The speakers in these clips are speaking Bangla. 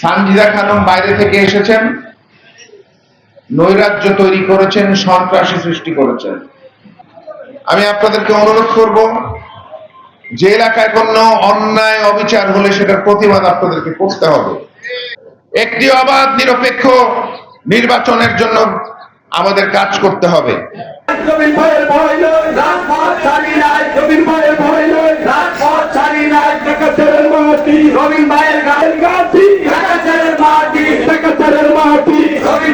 সানজিদা খানম বাইরে থেকে এসেছেন। নৈরাজ্য তৈরি করেছেন, সন্ত্রাসী সৃষ্টি করেছেন। আমি আপনাদেরকে অনুরোধ করব, যে এলাকায় কোনো অন্যায় অবিচার হলে সেটার প্রতিবাদ আপনাদেরকে করতে হবে। একটি অবাধ, নিরপেক্ষ নির্বাচনের জন্য আমাদের কাজ করতে হবে। রবীন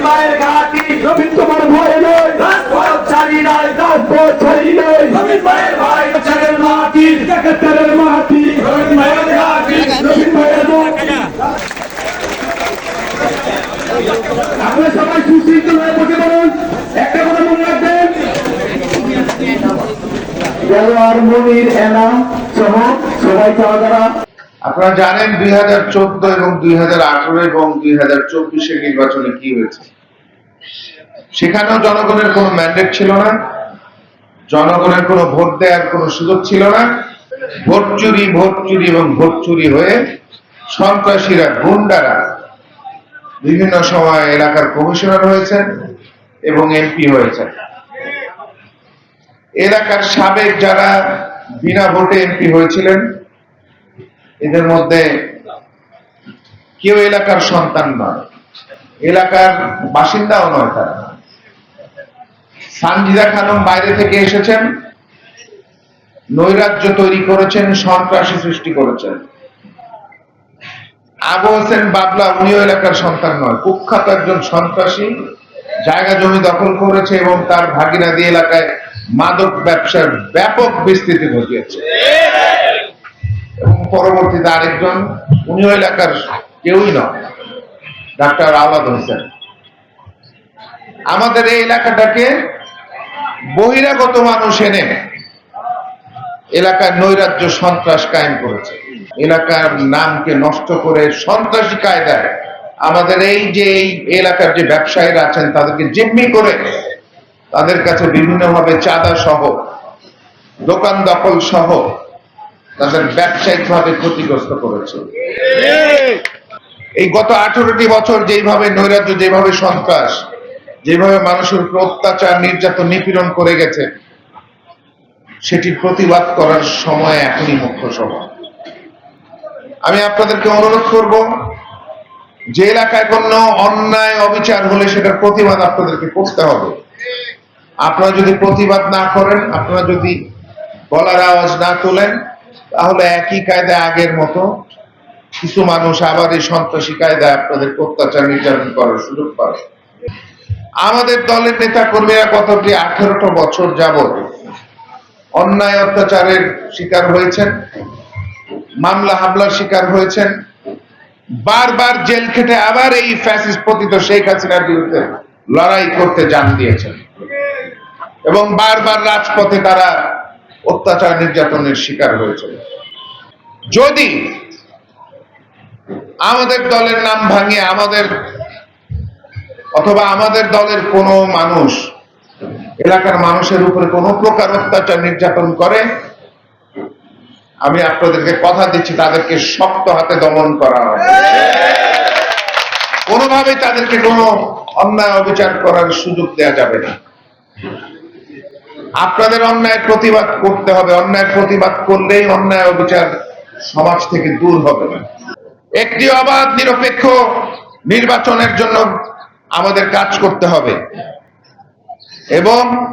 ভাইয়ের ঘাটি রবীন তোমার ভয় নয় রাজপথ ছাড়ি নাই রাজপথ ছাড়ি নাই। ভয় টাকাচারের মাটি মাটি। ঘাটি মাটি আপনারা সবাই সুশৃঙ্খল হয়ে বসে পড়ুন। একটা কথা মনে রাখবেন। দেলোয়ার মুনির এনাম সহ সবাই যারা। আপনারা জানেন দুই হাজার চোদ্দ এবং দুই হাজার আঠারো এবং দুই হাজার চব্বিশের নির্বাচনে কি হয়েছে। সেখানেও জনগণের কোনো ম্যান্ডেট ছিল না, জনগণের কোনো ভোট দেওয়ার কোনো সুযোগ ছিল না। ভোট চুরি ভোট চুরি এবং ভোট চুরি হয়ে সন্ত্রাসীরা, গুন্ডারা বিভিন্ন সময় এলাকার কমিশনার হয়েছেন এবং এমপি হয়েছেন। এলাকার সাবেক যারা বিনা ভোটে এমপি হয়েছিলেন, এদের মধ্যে কেউ এলাকার সন্তান নয়। এলাকার বাসিন্দাও নয় তারা। সানজিদা খানম বাইরে থেকে এসেছেন। নৈরাজ্য তৈরি করেছেন, সন্ত্রাসী সৃষ্টি করেছেন। আবু হোসেন বাবলা উনিও এলাকার সন্তান নয়। কুখ্যাত একজন সন্ত্রাসী, জায়গা জমি দখল করেছে এবং তার ভাগিনাদি এলাকায় মাদক ব্যবসার ব্যাপক বিস্তৃতি ঘটিয়েছে। এবং পরবর্তীতে আরেকজন, উনিও এলাকার কেউই নয়। ডাক্তার আওলাদ হোসেন। আমাদের এই এলাকাটাকে বহিরাগত মানুষ এনে এলাকার নৈরাজ্য সন্ত্রাস কায়েম করেছে। এলাকার নামকে নষ্ট করে সন্ত্রাসী কায়দায় আমাদের এই যে এই এলাকার যে ব্যবসায়ীরা আছেন, তাদেরকে জিম্মি করে তাদের কাছে বিভিন্নভাবে চাঁদা সহ, দোকান দখল সহ তাদের ব্যবসায়িক ভাবে ক্ষতিগ্রস্ত করেছে। এই গত আঠারোটি বছর যেইভাবে নৈরাজ্য যেভাবে সন্ত্রাস যেভাবে মানুষের অত্যাচার, নির্যাতন, নিপীড়ন করে গেছে সেটির প্রতিবাদ করার সময় এখনই মুখ্য সময় আমি আপনাদেরকে অনুরোধ করব, যে এলাকায় কোনো অন্যায়, অবিচার হলে সেটার প্রতিবাদ আপনাদেরকে করতে হবে। আপনারা যদি প্রতিবাদ না করেন, আপনারা যদি গলার আওয়াজ না তোলেন, তাহলে একই কায়দায় আগের মতো কিছু মানুষ আবার এই সন্ত্রাসী কায়দায় আপনাদের অত্যাচার নির্যাতন করার সুযোগ পাবে। আমাদের দলের নেতা কর্মীরা কতটি আঠেরোটা বছর যাবত অন্যায় অত্যাচারের শিকার হয়েছেন, মামলা হামলার শিকার হয়েছেন, বারবার জেল খেটে আবার এই ফ্যাসিস পতিত শেখ হাসিনার বিরুদ্ধে লড়াই করতে জান দিয়েছেন এবং বারবার রাজপথে তারা অত্যাচার নির্যাতনের শিকার হয়েছে যদি আমাদের দলের নাম ভাঙিয়ে আমাদের, অথবা আমাদের দলের কোনো মানুষ, এলাকার মানুষের উপরে কোনো প্রকার অত্যাচার নির্যাতন করে, আমি আপনাদেরকে কথা দিচ্ছি, তাদেরকে শক্ত হাতে দমন করা হবে। কোনোভাবে তাদেরকে কোনো অন্যায় অবিচার করার সুযোগ দেওয়া যাবে না। আপনাদের অন্যায়ের প্রতিবাদ করতে হবে অন্যায়ের প্রতিবাদ করলেই অন্যায় অবিচার সমাজ থেকে দূর হবে একটি অবাধ, নিরপেক্ষ নির্বাচনের জন্য আমাদের কাজ করতে হবে। এবং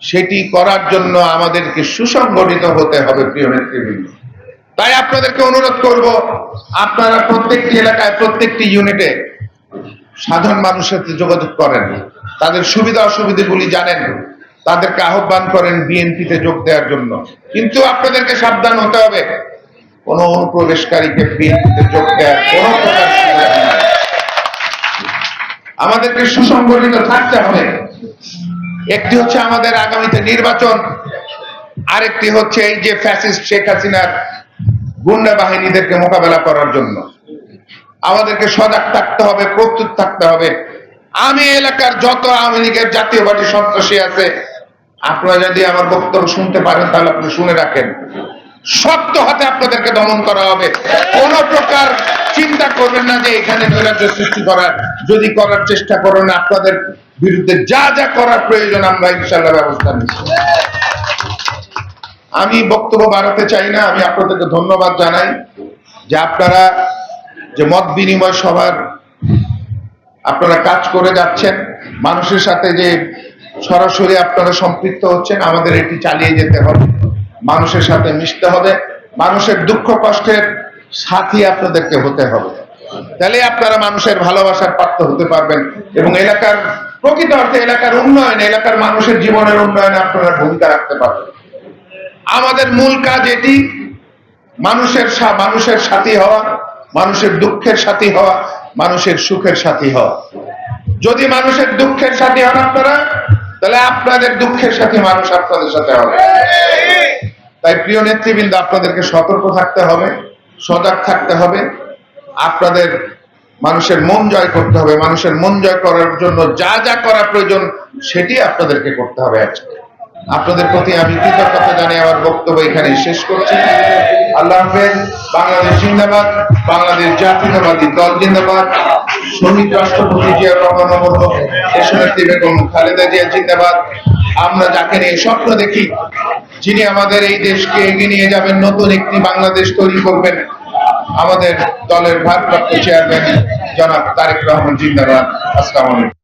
সেটি করার জন্য আমাদেরকে সুসংগঠিত হতে হবে, প্রিয় নেতৃবৃন্দ। তাই আপনাদেরকে অনুরোধ করব, আপনারা প্রত্যেকটি এলাকায়, প্রত্যেকটি ইউনিটে সাধারণ মানুষের সাথে যোগাযোগ করেন। তাদের সুবিধা অসুবিধাগুলি জানেন। তাদেরকে আহ্বান করেন বিএনপিতে যোগ দেওয়ার জন্য। কিন্তু আপনাদেরকে সাবধান হতে হবে। কোন অনুপ্রবেশকারীকে বিএনপিতে যোগ দেওয়ার কোন প্রকার আমাদেরকে সুসংগঠিত থাকতে হবে। একটি হচ্ছে আমাদের আগামীতে নির্বাচন, আরেকটি হচ্ছে এই যে ফ্যাসিস্ট শেখ হাসিনার গুন্ডা বাহিনীদেরকে মোকাবেলা করার জন্য। আমাদেরকে সজাগ থাকতে হবে, প্রস্তুত থাকতে হবে। আমি এলাকার যত আওয়ামী লীগের জাতীয় পার্টি সন্ত্রাসী আছে, আপনারা যদি আমার বক্তব্য শুনতে পারেন, তাহলে আপনি শুনে রাখেন। শক্ত হাতে আপনাদেরকে দমন করা হবে। কোন প্রকার চিন্তা করবেন না যে এখানে নৈরাজ্য সৃষ্টি করার, যদি করার চেষ্টা করেন, আপনাদের বিরুদ্ধে যা যা করার প্রয়োজন, আমরা ইনশাল্লাহ ব্যবস্থা নিচ্ছি আমি বক্তব্য বাড়াতে চাই না, আমি আপনাদেরকে ধন্যবাদ জানাই যে আপনারা যে মত বিনিময় সভার আপনারা কাজ করে যাচ্ছেন, মানুষের সাথে যে সরাসরি আপনারা সম্পৃক্ত হচ্ছেন, আমাদের এটি চালিয়ে যেতে হবে। মানুষের সাথে মিশতে হবে, মানুষের দুঃখ কষ্টের সাথী আপনাদেরকে হতে হবে। তাহলে আপনারা মানুষের ভালোবাসার পাত্র হতে পারবেন এবং এলাকার প্রকৃত অর্থে এলাকার উন্নয়নে, এলাকার মানুষের জীবনের উন্নয়নে আপনারা ভূমিকা রাখতে পারবেন। আমাদের মূল কাজ এটি, মানুষের মানুষের সাথী হওয়া, মানুষের দুঃখের সাথী হওয়া, মানুষের সুখের সাথী হওয়া। যদি মানুষের দুঃখের সাথী হন আপনারা, তাহলে আপনাদের দুঃখের সাথে মানুষ আপনাদের সাথে হবে। তাই প্রিয় নেতৃবৃন্দ, আপনাদেরকে সতর্ক থাকতে হবে, সজাগ থাকতে হবে। আপনাদের মানুষের মন জয় করতে হবে, মানুষের মন জয় করার জন্য যা যা করা প্রয়োজন, সেটি আপনাদেরকে করতে হবে আজকে। আপনাদের প্রতি আমি কৃতজ্ঞতা জানিয়ে আমার বক্তব্য এখানে শেষ করছি। আল্লাহ হাফেজ, বাংলাদেশ জিন্দাবাদ, বাংলাদেশ জাতীয়তাবাদী দল জিন্দাবাদ। শহীদ রাষ্ট্রপতি জিয়া রহমান খালেদা জিয়া জিন্দাবাদ। আমরা যাকে নিয়ে স্বপ্ন দেখি যিনি আমাদের এই দেশকে এগিয়ে নিয়ে যাবেন, নতুন একটি বাংলাদেশ তৈরি করবেন। আমাদের দলের ভারপ্রাপ্ত চেয়ারম্যান জনাব তারেক রহমান জিন্দাবাদ। আসসালামু আলাইকুম।